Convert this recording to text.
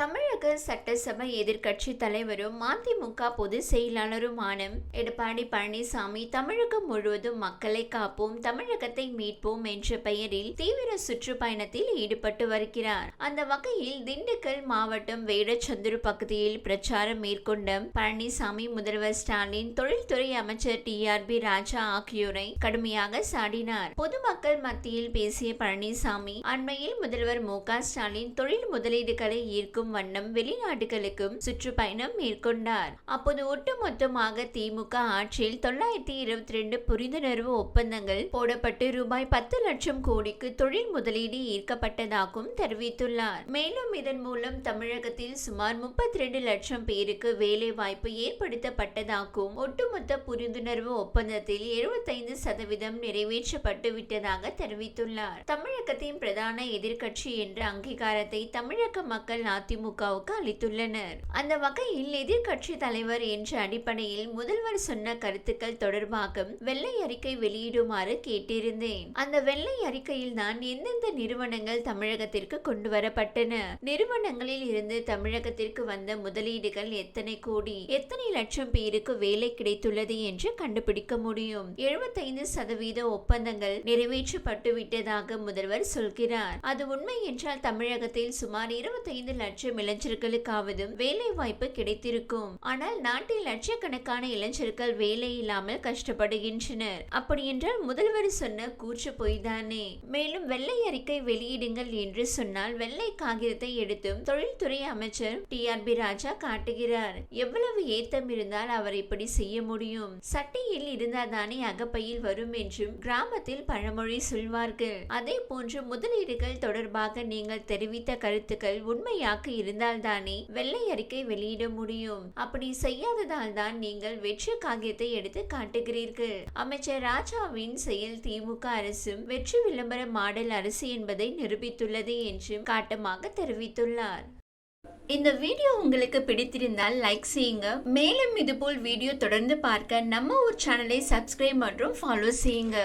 தமிழக சட்டசபை எதிர்க்கட்சி தலைவரும் மதிமுக பொதுச் செயலாளருமான எடப்பாடி பழனிசாமி தமிழகம் முழுவதும் மக்களை காப்போம் தமிழகத்தை மீட்போம் என்ற பெயரில் தீவிர சுற்றுப்பயணத்தில் ஈடுபட்டு வருகிறார். அந்த வகையில் திண்டுக்கல் மாவட்டம் வேடச்சந்தூர் பகுதியில் பிரச்சாரம் மேற்கொண்ட பழனிசாமி முதல்வர் ஸ்டாலின் தொழில்துறை அமைச்சர் டி. ஆர். பி. ராஜா ஆகியோரை கடுமையாக சாடினார். பொதுமக்கள் மத்தியில் பேசிய பழனிசாமி அண்மையில் முதல்வர் மு. க. ஸ்டாலின் தொழில் முதலீடுகளை ஈர்க்கும் வண்ணம் வெளிநாடுகளுக்கும் சுற்றுப்பயணம் மேற்கொண்டார். அப்போது ஒட்டுமொத்தமாக திமுக ஆட்சியில் தொள்ளாயிரத்தி இருபத்தி ரெண்டு புரிந்துணர்வு ஒப்பந்தங்கள் போடப்பட்டு ரூபாய் பத்து லட்சம் கோடிக்கு தொழில் முதலீடு ஈர்க்கப்பட்டதாகவும் தெரிவித்துள்ளார். மேலும் இதன் மூலம் தமிழகத்தில் சுமார் முப்பத்தி ரெண்டு லட்சம் பேருக்கு வேலை வாய்ப்பு ஏற்படுத்தப்பட்டதாகவும் ஒட்டுமொத்த புரிந்துணர்வு ஒப்பந்தத்தில் எழுபத்தைந்து சதவீதம் நிறைவேற்றப்பட்டு விட்டதாக தெரிவித்துள்ளார். தமிழகத்தின் பிரதான எதிர்க்கட்சி என்ற அங்கீகாரத்தை தமிழக மக்கள் அதிமுக அதிமுகவுக்கு அளித்துள்ளனர். அந்த வகையில் எதிர்கட்சி தலைவர் என்ற அடிப்படையில் முதல்வர் சொன்ன கருத்துக்கள் தொடர்பாக வெள்ளை அறிக்கை வெளியிடுமாறு கேட்டிருந்தேன். அந்த வெள்ளை அறிக்கையில் தான் எந்தெந்த நிறுவனங்கள் தமிழகத்திற்கு கொண்டு வரப்பட்டன. நிறுவனங்களில் இருந்து தமிழகத்திற்கு வந்த முதலீடுகள் எத்தனை கோடி எத்தனை லட்சம் பேருக்கு வேலை கிடைத்துள்ளது என்று கண்டுபிடிக்க முடியும். எழுபத்தைந்து சதவீத ஒப்பந்தங்கள் நிறைவேற்றப்பட்டு விட்டதாக முதல்வர் சொல்கிறார். அது உண்மை என்றால் தமிழகத்தில் சுமார் இருபத்தைந்து லட்சம் இளைஞர்களுக்காவது வேலை வாய்ப்பு கிடைத்திருக்கும். ஆனால் நாட்டில் லட்சக்கணக்கான இளைஞர்கள் வேலை இல்லாமல் கஷ்டப்படுகின்றனர். அப்படி என்றால் முதல்வர் சொன்ன கூற்று பொய்தானே? மேலும் வெள்ளை அறிக்கை வெளியிடுங்கள் என்று சொன்னால் வெள்ளை காகிதத்தை எடுத்தும் தொழில்துறை அமைச்சர் டி. ஆர். பி. ராஜா காட்டுகிறார். எவ்வளவு ஏத்தம் இருந்தால் அவர் இப்படி செய்ய முடியும்? சட்டையில் இருந்தால்தானே அகப்பையில் வரும் என்றும் கிராமத்தில் பழமொழி சொல்வார்கள். அதே போன்று முதலீடுகள் தொடர்பாக நீங்கள் தெரிவித்த கருத்துக்கள் உண்மையாக இருந்தால்தானே வெள்ளை அறிக்கை வெளியிட முடியும். அப்படி செய்யாததால் தான் நீங்கள் வெற்றி காகியத்தை எடுத்து காட்டுகிறீர்கள். அமைச்சர் ராஜாவின் செயல் திமுக அரசும் வெற்றி விளம்பர மாடல் அரசு என்பதை நிரூபித்துள்ளது என்றும் காட்டமாக தெரிவித்துள்ளார். இந்த வீடியோ உங்களுக்கு பிடித்திருந்தால் லைக் செய்யுங்க. மேலும் இதுபோல் வீடியோ தொடர்ந்து பார்க்க நம்ம ஒரு சேனலை சப்ஸ்கிரைப் மற்றும் ஃபாலோ செய்யுங்க.